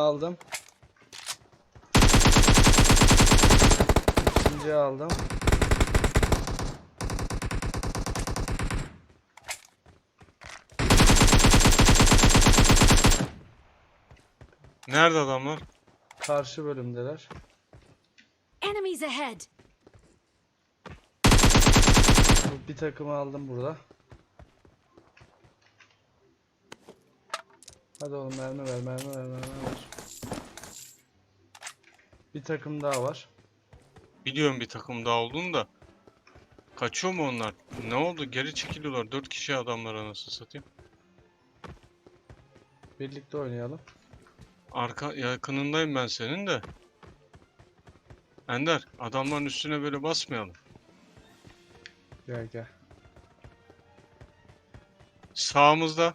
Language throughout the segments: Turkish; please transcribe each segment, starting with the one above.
aldım. İkinciyi aldım. Nerede adamlar? Karşı bölümdeler. Enemies ahead! Bir takımı aldım burada. Hadi oğlum mermi ver mermi ver mermi ver. Bir takım daha var. Biliyorum bir takım daha olduğunu da. Kaçıyor mu onlar? Ne oldu? Geri çekiliyorlar. Dört kişi adamlar anasını satayım. Birlikte oynayalım. Arka yakınındayım ben senin de. Ender, adamların üstüne böyle basmayalım. Gel gel. Sağımızda.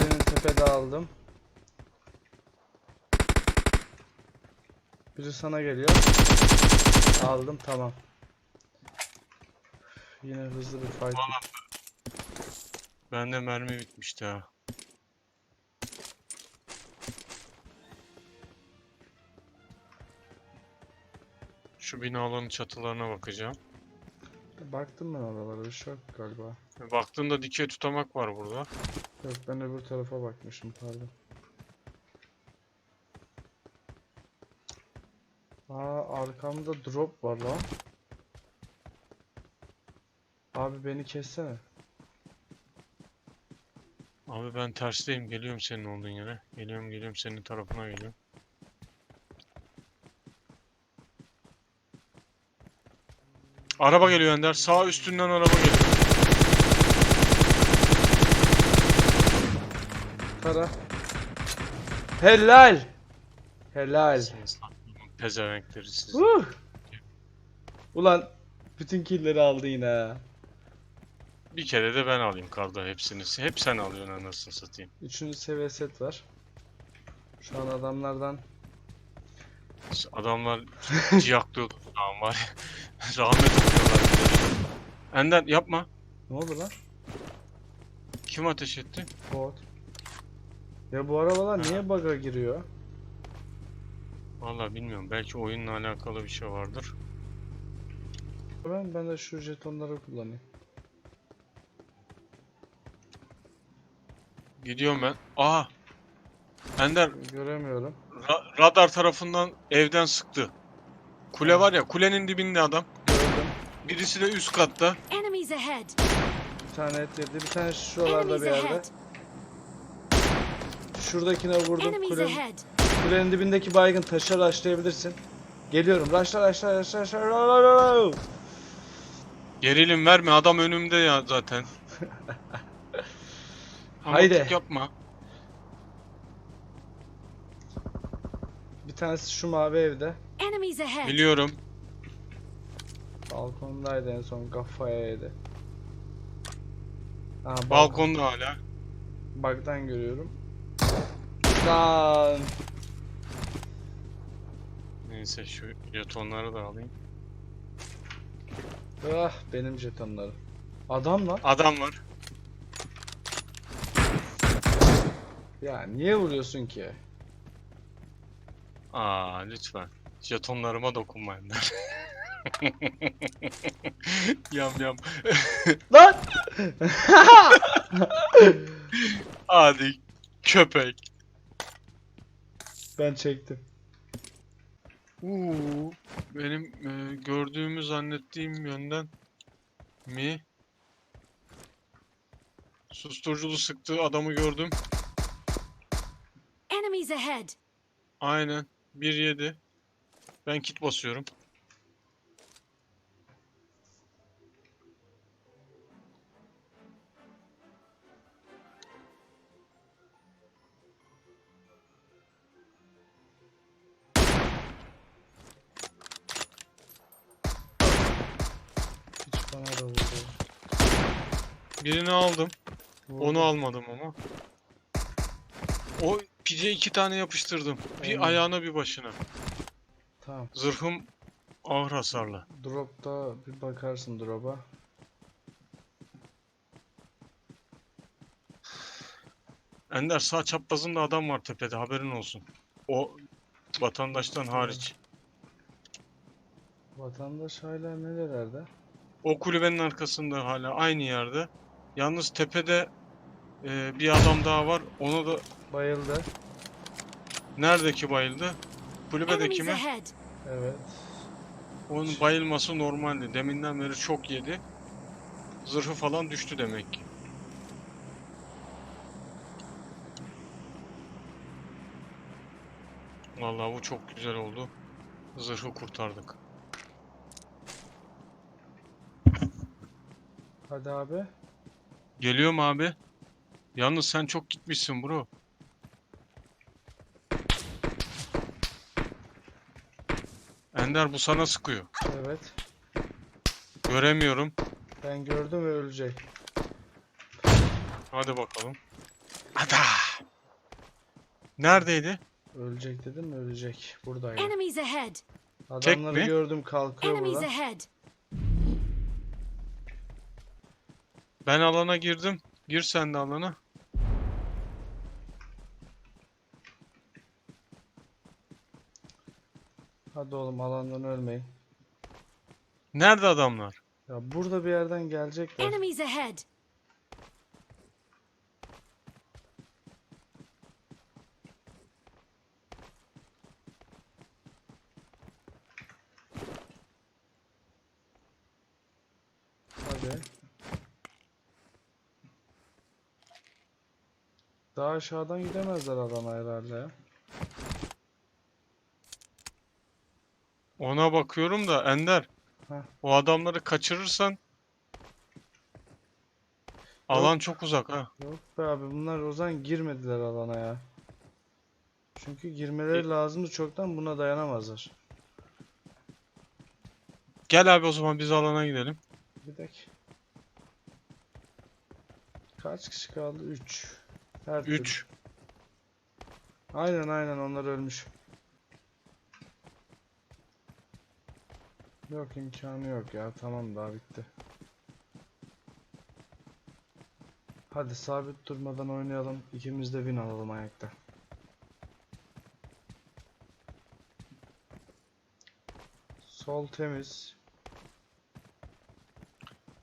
Birini tepede aldım. Biri sana geliyor. Aldım tamam. Yine hızlı bir fight. Bende mermi bitmişti ha. Şu binaların çatılarına bakacağım. Baktım ben oralara bir şey yok galiba. Baktığımda dikey tutamak var burada. Yok ben öbür tarafa bakmışım pardon. Aa arkamda drop var lan. Abi beni kessene. Abi ben tersteyim. Geliyorum senin olduğun yere. Geliyorum geliyorum senin tarafına geliyorum. Araba geliyor Ender. Sağ üstünden araba geliyor. Tara. Helal. Helal. Siz Pezevenkleri siz. Huh. Ulan bütün killleri aldı yine ha. Bir kere de ben alayım karda hepsini. Hep sen alıyorsun anasını satayım. Üçüncü seviye set var. Şu an adamlardan Adamlar ciyaklıyor tamam var ya. Rahmet de. Ender yapma. ne oldu lan? Kim ateş etti? Bot. Ya bu arabalar niye bug'a giriyor? Vallahi bilmiyorum. Belki oyunla alakalı bir şey vardır. Ben ben de şu jetonları kullanayım. Gidiyorum ben. Aa! Ender Göremiyorum. ra- radar tarafından evden sıktı. Kule var ya, kulenin dibinde adam. Gördüm. Birisi de üst katta. Enemies ahead! Bir tane et yedi. Bir tane şuralarda Enemies bir yerde. ahead! Şuradakine vurdum. Enemies ahead! Kulenin dibindeki baygın taşı rushlayabilirsin. Geliyorum. Rushla rushla rushla rushla. Gerilim verme, adam önümde ya zaten. Haydi. Yapma. Bir tanesi şu mavi evde. Enemies ahead! Biliyorum. Balkondaydı en son kafaya yedi. Aa, balkon. Balkonda hala. Bug'dan görüyorum. Lan. Neyse şu jetonları da alayım. Ah benim jetonlarım. Adam lan. Adam var. Ya niye vuruyorsun ki? Aa lütfen. Jetonlarıma dokunmayın yam yam. Lan! Hadi köpek. ben çektim. Uuu. Benim e, gördüğümü zannettiğim yönden mi? Susturuculu sıktı adamı gördüm. Enemies ahead! Aynen. 1-7. Ben kit basıyorum. Bana da vurdu. Birini aldım. Vurdu. Onu almadım ama. O pide iki tane yapıştırdım. Bir Aynen. ayağına bir başına. Tamam. Zırhım ağır hasarlı. Drop'ta bir bakarsın drop'a. Ender sağ çaprazında adam var tepede haberin olsun. O vatandaştan hariç. Vatandaş hala nerelerde? O kulübenin arkasında hala aynı yerde. Yalnız tepede e, bir adam daha var. Ona da Bayıldı. neredeki bayıldı? Kulübedeki Enemies mi? ahead. Evet. Onun bayılması normaldi. Deminden beri çok yedi. Zırhı falan düştü demek ki. Vallahi bu çok güzel oldu. Zırhı kurtardık. Hadi abi. Geliyorum abi. Yalnız sen çok gitmişsin bro. Ender bu sana sıkıyor. Evet. Göremiyorum. Ben gördüm ve ölecek. Hadi bakalım. Ada. Neredeydi? Ölecek dedim? Ölecek. Buradaydı. Enemies ahead. Adamları mi? gördüm kalkıyor Enemies burada. ahead. Ben alana girdim. Gir sen de alana. Hadi oğlum alandan ölmeyin. Nerede adamlar? Ya burada bir yerden gelecekler. Enemies ahead. Hadi. Daha aşağıdan gidemezler alana herhalde ya. Ona bakıyorum da Ender. Heh. O adamları kaçırırsan alan çok uzak ha. Yok be abi bunlar o zaman girmediler alana ya. Çünkü girmeleri E- lazımdı çoktan buna dayanamazlar. Gel abi o zaman biz alana gidelim. Bir dakika. Kaç kişi kaldı? 3. Her türlü. 3. Aynen aynen onlar ölmüş. Yok imkanı yok ya tamam daha bitti. Hadi sabit durmadan oynayalım. İkimiz de win alalım ayakta. Sol temiz.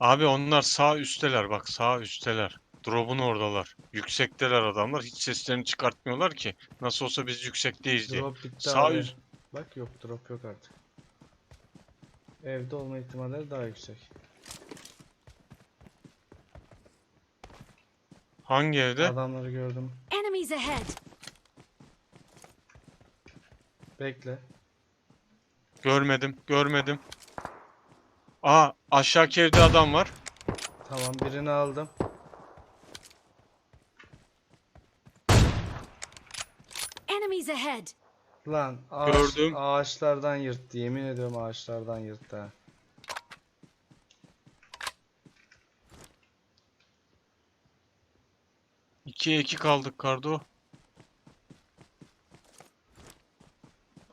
Abi onlar sağ üstteler bak sağ üstteler. Drop'un oradalar. Yüksekteler adamlar. Hiç seslerini çıkartmıyorlar ki. Nasıl olsa biz yüksekteyiz diye. Drop bitti Sağ abi. üst. Bak yok drop yok artık. Evde olma ihtimalleri daha yüksek. Hangi evde? Adamları gördüm. Enemies ahead. Bekle. Görmedim. Görmedim. Aa aşağıki evde adam var. Tamam birini aldım. Enemies ahead. Lan ağaç, Gördüm. ağaçlardan yırttı. Yemin ediyorum ağaçlardan yırttı ha. İkiye iki kaldık Kardo.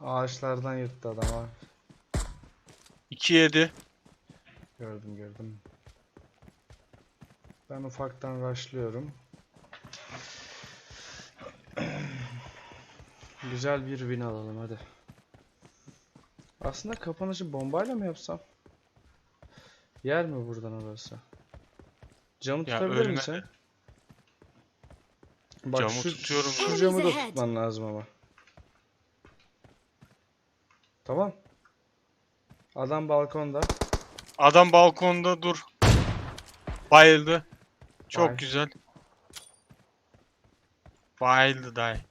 Ağaçlardan yırttı adam ha. 2 7. Gördüm gördüm. Ben ufaktan rushlıyorum. Güzel bir win alalım hadi. Aslında kapanışı bombayla mı yapsam? Yer mi buradan orası? Camı Ya tutabilir ölme. misin? Bak Camı şu, tutuyorum şu ben. camı da tutman lazım ama. Tamam. Adam balkonda. Adam balkonda dur. Bayıldı. Çok Bay. güzel. Bayıldı dayı.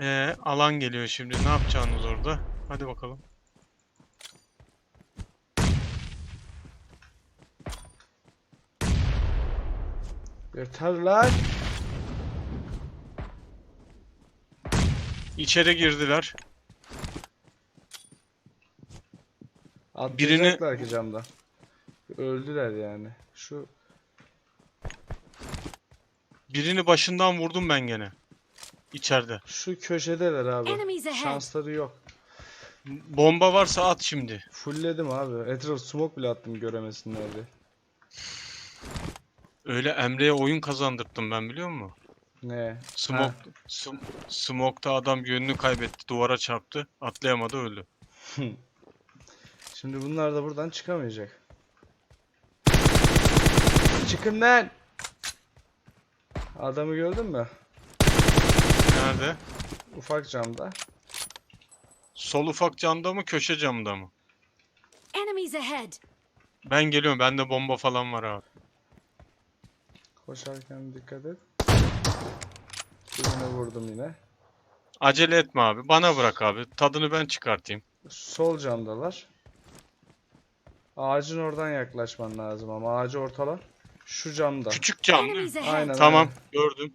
Ee, alan geliyor şimdi. Ne yapacaksınız orada? Hadi bakalım. Yeter lan. İçeri girdiler. Atlayacaklar ki camdan. Öldüler yani. Şu Birini başından vurdum ben gene. İçeride. şu köşedeler abi. Şansları yok. Bomba varsa at şimdi. Fullledim abi. Etraf smoke bile attım göremesinler diye. Öyle Emre'ye oyun kazandırttım ben biliyor musun? Ne? Smoke, sm- smoke'ta adam yönünü kaybetti, duvara çarptı, atlayamadı öldü. Şimdi bunlar da buradan çıkamayacak. Çıkın lan! Adamı gördün mü? Nerede? Ufak camda. Sol ufak camda mı, köşe camda mı? Enemies ahead. Ben geliyorum, bende bomba falan var abi. Koşarken dikkat et. Birine vurdum yine. Acele etme abi, bana bırak abi. Tadını ben çıkartayım. Sol camdalar. Ağacın oradan yaklaşman lazım ama ağacı ortala. Şu camda. Küçük cam değil mi? Enemies ahead. Aynen. Tamam, aynen. gördüm.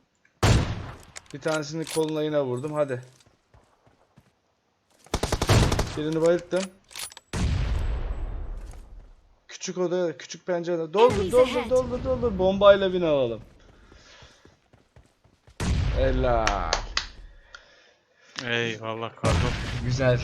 Bir tanesini koluna yine vurdum. Hadi. Birini bayılttım. Küçük odaya, küçük pencerede. Doldur, doldur, doldur, doldur. Bombayla bin alalım. Helal. Eyvallah pardon. Güzel.